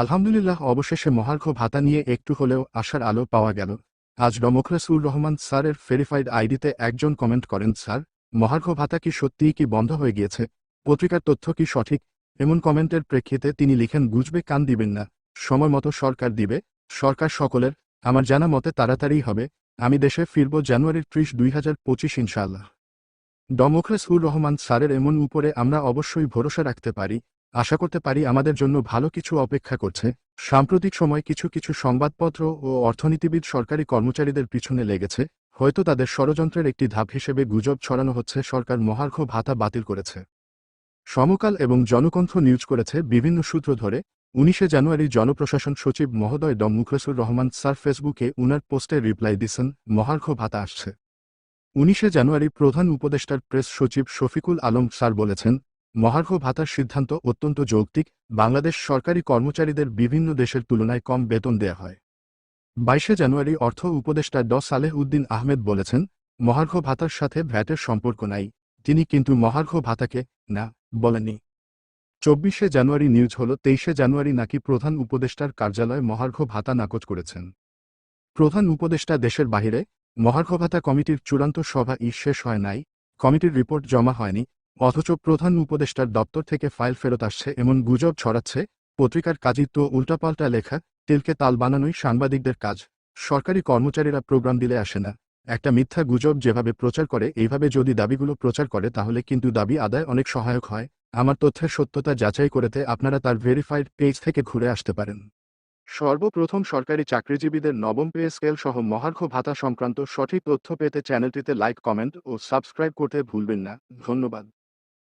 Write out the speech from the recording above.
আলহামদুলিল্লাহ, অবশেষে মহার্ঘ ভাতা নিয়ে একটু হলেও আশার আলো পাওয়া গেল। আজ ডমোক্রাসুর রহমান স্যারের ভেরিফাইড আইডিতে একজন কমেন্ট করেন, স্যার, মহার্ঘ ভাতা কি সত্যিই কি বন্ধ হয়ে গিয়েছে? পত্রিকার তথ্য কি সঠিক? এমন কমেন্টের প্রেক্ষিতে তিনি লিখেন গুজবে কান দিবেন না। সময় মতো সরকার দিবে। সরকার সকলের, আমার জানা মতে তাড়াতাড়ি হবে। আমি দেশে ফিরব জানুয়ারির ত্রিশ, দুই হাজার পঁচিশ, ইনশাআল্লাহ। ডমোক্রাসুর রহমান স্যারের এমন উপরে আমরা অবশ্যই ভরসা রাখতে পারি। আশা করতে পারি আমাদের জন্য ভালো কিছু অপেক্ষা করছে। সাম্প্রতিক সময় কিছু কিছু সংবাদপত্র ও অর্থনীতিবিদ সরকারি কর্মচারীদের পিছনে লেগেছে। হয়তো তাদের ষড়যন্ত্রের একটি ধাপ হিসেবে গুজব ছড়ানো হচ্ছে, সরকার মহার্ঘ ভাতা বাতিল করেছে। সমকাল এবং জনকণ্ঠ নিউজ করেছে বিভিন্ন সূত্র ধরে, উনিশে জানুয়ারি জনপ্রশাসন সচিব মহোদয় ড মুখলেসুর রহমান স্যার ফেসবুকে উনার পোস্টে রিপ্লাই দিছেন মহার্ঘ ভাতা আসছে। উনিশে জানুয়ারি প্রধান উপদেষ্টার প্রেস সচিব শফিকুল আলম স্যার বলেছেন মহার্ঘ ভাতার সিদ্ধান্ত অত্যন্ত যৌক্তিক। বাংলাদেশ সরকারি কর্মচারীদের বিভিন্ন দেশের তুলনায় কম বেতন দেয়া হয়। বাইশে জানুয়ারি অর্থ উপদেষ্টা ড সালেহ উদ্দিন আহমেদ বলেছেন, মহার্ঘ ভাতার সাথে ভ্যাটের সম্পর্ক নাই। তিনি কিন্তু মহার্ঘ ভাতাকে না বলেননি। চব্বিশে জানুয়ারি নিউজ হল, তেইশে জানুয়ারি নাকি প্রধান উপদেষ্টার কার্যালয় মহার্ঘ ভাতা নাকচ করেছেন। প্রধান উপদেষ্টা দেশের বাহিরে, মহার্ঘ ভাতা কমিটির চূড়ান্ত সভা ই শেষ হয় নাই, কমিটির রিপোর্ট জমা হয়নি অথচ প্রধান উপদেষ্টার দপ্তর থেকে ফাইল ফেরত আসছে, এমন গুজব ছড়াচ্ছে, পত্রিকার কাজই তো উল্টাপাল্টা লেখা, তেলকে তাল বানানোই সাংবাদিকদের কাজ। সরকারি কর্মচারীরা প্রোগ্রাম দিলে আসে না। একটা মিথ্যা গুজব যেভাবে প্রচার করে, এইভাবে যদি দাবিগুলো প্রচার করে, তাহলে কিন্তু দাবি আদায় অনেক সহায়ক হয়। আমার তথ্যের সত্যতা যাচাই করেতে আপনারা তার ভেরিফাইড পেজ থেকে ঘুরে আসতে পারেন। সর্বপ্রথম সরকারি চাকরিজীবীদের নবম পে স্কেল সহ মহার্ঘ ভাতা সংক্রান্ত সঠিক তথ্য পেতে চ্যানেলটিতে লাইক কমেন্ট ও সাবস্ক্রাইব করতে ভুলবেন না। ধন্যবাদ।